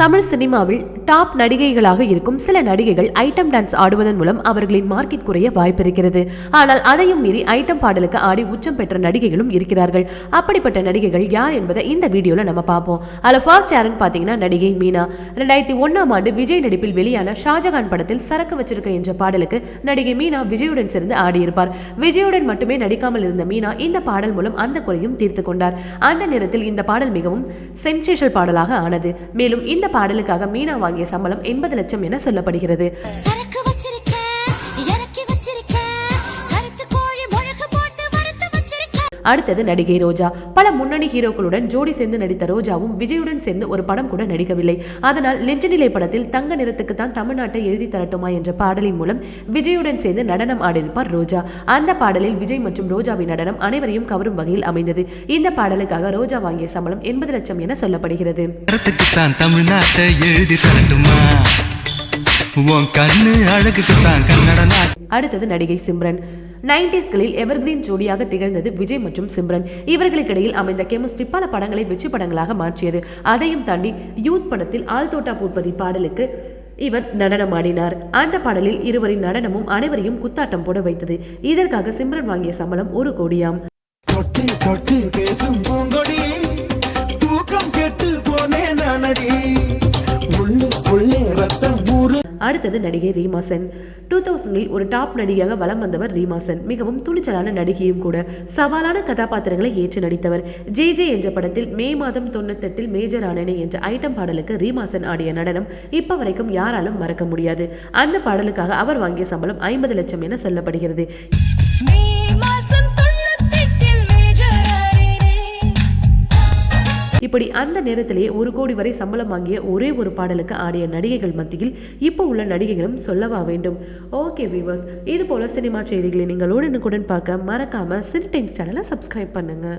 தமிழ் சினிமாவில் டாப் நடிகைகளாக இருக்கும் சில நடிகைகள் ஐட்டம் டான்ஸ் ஆடுவதன் மூலம் அவர்களின் மார்க்கெட் குறைய வாய்ப்பிருக்கிறது. ஆனால் அதையும் மீறி ஐட்டம் பாடலுக்கு ஆடி உச்சம் பெற்ற நடிகைகளும் இருக்கிறார்கள். அப்படிப்பட்ட நடிகைகள் யார் என்பதை இந்த வீடியோல நம்ம பார்ப்போம். அதில் ஃபர்ஸ்ட் யாருன்னு பார்த்தீங்கன்னா நடிகை மீனா. ரெண்டாயிரத்தி ஒன்னாம் ஆண்டு விஜய் நடிப்பில் வெளியான ஷாஜகான் படத்தில் சரக்கு வச்சிருக்க என்ற பாடலுக்கு நடிகை மீனா விஜயுடன் சேர்ந்து ஆடியிருப்பார். விஜயுடன் மட்டுமே நடிக்காமல் இருந்த மீனா இந்த பாடல் மூலம் அந்த குறையும் தீர்த்து கொண்டார். அந்த நேரத்தில் இந்த பாடல் மிகவும் சென்சேஷல் பாடலாக ஆனது. மேலும் இந்த பாடலுக்காக மீனா வாங்கிய சம்பளம் எண்பது லட்சம் என சொல்லப்படுகிறது. அடுத்தது நடிகை ரோஜா. பல முன்னணி ஹீரோக்களுடன் ஜோடி சேர்ந்து நடித்த ரோஜாவும் விஜயுடன் சேர்ந்து ஒரு படம் கூட நடிக்கவில்லை. அதனால் நெஞ்சநிலை படத்தில் தங்க நிறத்துக்கு தான் தமிழ்நாட்டை எழுதி தரட்டுமா என்ற பாடலின் மூலம் விஜயுடன் சேர்ந்து நடனம் ஆடியிருப்பார் ரோஜா. அந்த பாடலில் விஜய் மற்றும் ரோஜாவின் நடனம் அனைவரையும் கவரும் வகையில் அமைந்தது. இந்த பாடலுக்காக ரோஜா வாங்கிய சம்பளம் எண்பது லட்சம் என சொல்லப்படுகிறது. தான் தமிழ்நாட்டை எழுதி தரட்டுமா? உன் கண்ணு அழகுக்கு தான் கன்னட நாட்டு அடுத்தது நடிகை சிம்ரன். நைன்டிஸ்களில் எவர்கிரீன் ஜோடியாக திகழ்ந்தது விஜய் மற்றும் சிம்ரன். இவர்களுக்கிடையில் அமைந்த கெமிஸ்ட்ரி பல படங்களை வெற்றி படங்களாக மாற்றியது. அதையும் தாண்டி யூத் படத்தில் ஆழ்தோட்டா பூட்பதி பாடலுக்கு இவர் நடனமாடினார். அந்த பாடலில் இருவரின் நடனமும் அனைவரையும் குத்தாட்டம் போட வைத்தது. இதற்காக சிம்ரன் வாங்கிய சம்பளம் ஒரு கோடியாம். பேசும் பூங்கொடி. தூக்கம் கெட்டு போனே நானடி. அடுத்தது நடிகை ரீமா சென். டூ தௌசண்டில் ஒரு டாப் நடிகையாக வலம் வந்தவர் ரீமா சென். மிகவும் துணிச்சலான நடிகையும் கூட. சவாலான கதாபாத்திரங்களை ஏற்று நடித்தவர். ஜே ஜே என்ற படத்தில் மே மாதம் தொண்ணூத்தெட்டில் மேஜர் ஆனனி என்ற ஐட்டம் பாடலுக்கு ரீமா சென் ஆடிய நடனம் இப்ப வரைக்கும் யாராலும் மறக்க முடியாது. அந்த பாடலுக்காக அவர் வாங்கிய சம்பளம் ஐம்பது லட்சம் என சொல்லப்படுகிறது. இப்படி அந்த நேரத்திலேயே ஒரு கோடி வரை சம்பளம் வாங்கிய ஒரே ஒரு பாடலுக்கு ஆடிய நடிகைகள் மத்தியில் இப்போ உள்ள நடிகைகளும் சொல்லவா வேண்டும். ஓகே வியூவர்ஸ் இது போல சினிமா செய்திகளை நீங்கள் உடனுக்குடன் பார்க்க மறக்காம சினி டைம்ஸ் சேனலை சப்ஸ்கிரைப் பண்ணுங்க.